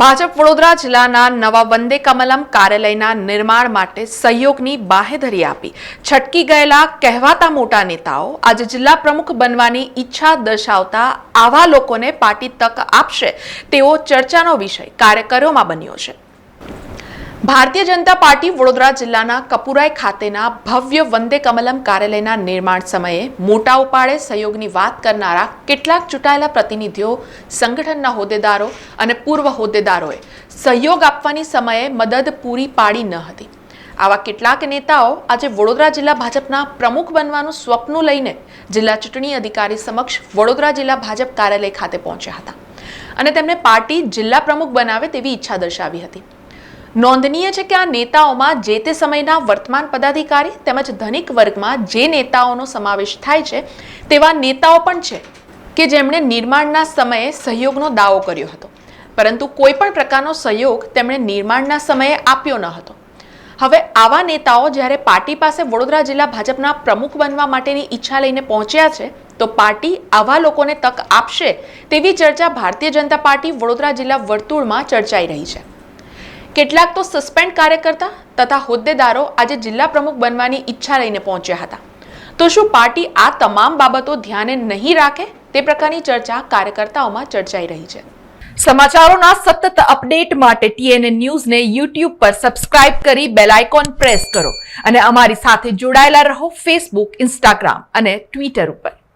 ભાજપ વડોદરા જિલ્લાના નવા વંદે કમલમ કાર્યાલયના નિર્માણ માટે સહયોગની બાહેધરી આપી. છટકી ગયેલા કહેવાતા મોટા નેતાઓ આજે જિલ્લા પ્રમુખ બનવાની ઈચ્છા દર્શાવતા આવા લોકોને પાર્ટી તક આપશે તેવો ચર્ચાનો વિષય કાર્યકરોમાં બન્યો છે. ભારતીય જનતા પાર્ટી વડોદરા જિલ્લાના કપુરાઈ ખાતેના ભવ્ય વંદે કમલમ કાર્યાલયના નિર્માણ સમયે મોટા ઉપાડે સહયોગની વાત કરનારા કેટલાક ચૂંટાયેલા પ્રતિનિધિઓ, સંગઠનના હોદ્દેદારો અને પૂર્વ હોદ્દેદારોએ સહયોગ આપવાની સમયે મદદ પૂરી પાડી ન હતી. આવા કેટલાક નેતાઓ આજે વડોદરા જિલ્લા ભાજપના પ્રમુખ બનવાનું સ્વપ્ન લઈને જિલ્લા ચૂંટણી અધિકારી સમક્ષ વડોદરા જિલ્લા ભાજપ કાર્યાલય ખાતે પહોંચ્યા હતા. અને તેમણે પાર્ટી જિલ્લા પ્રમુખ બનાવે તેવી ઈચ્છા દર્શાવી હતી. નોંધનીય છે કે આ નેતાઓમાં જે તે સમયના વર્તમાન પદાધિકારી તેમજ ધનિક વર્ગમાં જે નેતાઓનો સમાવેશ થાય છે, તેવા નેતાઓ પણ છે કે જેમણે નિર્માણના સમયે સહયોગનો દાવો કર્યો હતો. પરંતુ કોઈ પણ પ્રકારનો સહયોગ તેમણે નિર્માણના સમયે આપ્યો ન હતો. હવે આવા નેતાઓ જ્યારે પાર્ટી પાસે વડોદરા જિલ્લા ભાજપના પ્રમુખ બનવા માટેની ઈચ્છા લઈને પહોંચ્યા છે, તો પાર્ટી આવા લોકોને તક આપશે તેવી ચર્ચા ભારતીય જનતા પાર્ટી વડોદરા જિલ્લા વર્તુળમાં ચર્ચાઈ રહી છે. કેટલાક તો સસ્પેન્ડ કાર્યકર્તા તથા હોદ્દેદારો આજે જિલ્લા પ્રમુખ બનવાની ઈચ્છા લઈને પહોંચ્યા હતા. તો શું પાર્ટી આ તમામ બાબતો ધ્યાને નહીં રાખે? તે પ્રકારની ચર્ચા કાર્યકર્તાઓમાં ચર્ચાઈ રહી છે. સમાચારોના સતત અપડેટ માટે ટીએનએ ન્યૂઝને યુટ્યુબ પર સબસ્ક્રાઇબ કરી બેલ આઇકોન પ્રેસ કરો અને અમારી સાથે જોડાયેલા રહો ફેસબુક, ઇન્સ્ટાગ્રામ અને ટ્વિટર ઉપર.